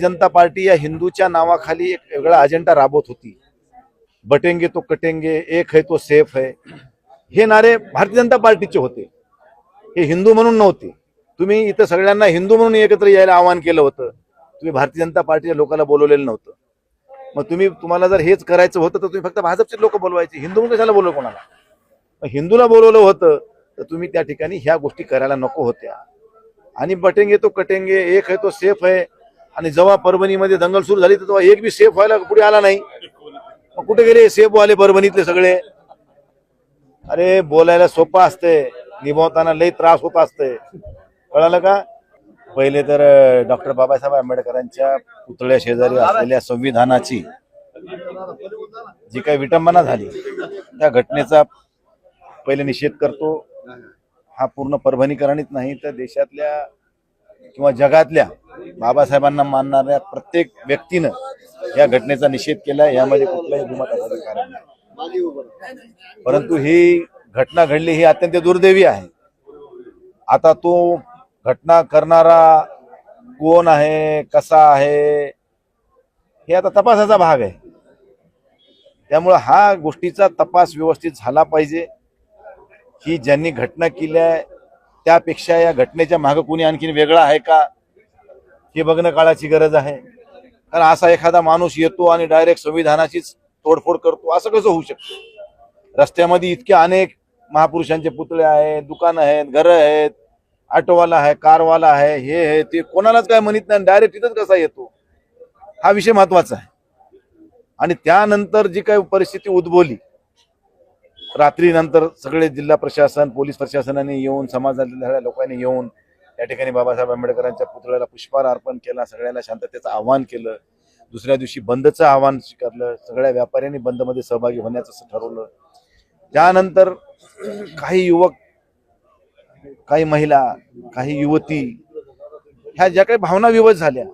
जनता party या हिंदूच्या नावाखाली एक वेगळा अजेंडा राबवत होती. बटेंगे तो कटेंगे एक है तो सेफ है. हे नारे भारतीय जनता पार्टीचे होते. हे हिंदू म्हणून नव्हते. तुम्ही इथं सगळ्यांना हिंदू म्हणून एकत्र यायला आवाहन केलं होतं. तुम्ही भारतीय जनता पार्टीच्या लोकांना बोलवलेलं नव्हतं. मग तुम्ही तुम्हाला जर हेच करायचं होतं तर तुम्ही फक्त भाजपचे लोक बोलवायचे. हिंदू म्हणून कशाला बोलवलं कोणाला? मग हिंदूला बोलवलं होतं तर तुम्ही त्या ठिकाणी ह्या गोष्टी करायला नको होत्या. आणि बटेंगे तो कटेंगे एक है तो सेफ है. आणि जेव्हा परभणीमध्ये दंगल सुरू झाली तर तेव्हा एक बी सेफ व्हायला पुढे आला नाही. मग कुठे गेले? सेफ वाले परभणीतले सगळे. अरे बोलायला सोपं असते निभावताना लई त्रास होत असते कळालं का? पहिले तर डॉक्टर बाबासाहेब आंबेडकरांच्या पुतळ्या शेजारी असलेल्या संविधानाची जी काही विटंबना झाली त्या घटनेचा पहिले निषेध करतो. हा पूर्ण परभणीकरणीत नाही तर देशातल्या किंवा जगातल्या बाबासाहेबांना मानणाऱ्या प्रत्येक व्यक्तीनं या घटनेचा निषेध केला यामध्ये कुठलाही दुमत असण्याचं कारण नाही. परंतु ही घटना घडली ही अत्यंत दुर्दैवी आहे. आता तो घटना करणारा कोण आहे कसा आहे हे आता तपासाचा भाग आहे. त्यामुळं हा गोष्टीचा तपास व्यवस्थित झाला पाहिजे. की ज्यांनी घटना केली आहे त्यापेक्षा या घटनेच्या मागं कोणी आणखीन वेगळा आहे का? हे बघणं काळाची गरज आहे. कारण असा एखादा माणूस येतो आणि डायरेक्ट संविधानाचीच तोडफोड करतो असं कसं होऊ शकतं? रस्त्यामध्ये इतके अनेक महापुरुषांचे पुतळे आहेत दुकानं आहेत घरं आहेत ऑटोवाला आहे कारवाला आहे हे आहे ते कोणालाच काय म्हणत नाही डायरेक्ट तिथंच कसा येतो? हा विषय महत्त्वाचा आहे. आणि त्यानंतर जी काही परिस्थिती उद्भवली रात्री नंतर सगळे जिल्हा प्रशासन पोलीस प्रशासनाने येऊन समाजातल्या सगळ्या लोकांनी येऊन या ठिकाणी बाबासाहेब आंबेडकरांच्या पुतळ्याला पुष्पहार अर्पण केला सगळ्यांना शांततेचं आव्हान केलं. दुसऱ्या दिवशी बंदचं आव्हान स्वीकारलं सगळ्या व्यापाऱ्यांनी बंदमध्ये सहभागी होण्याचं ठरवलं. त्यानंतर काही युवक काही महिला काही युवती ह्या ज्या काही भावना विवश झाल्या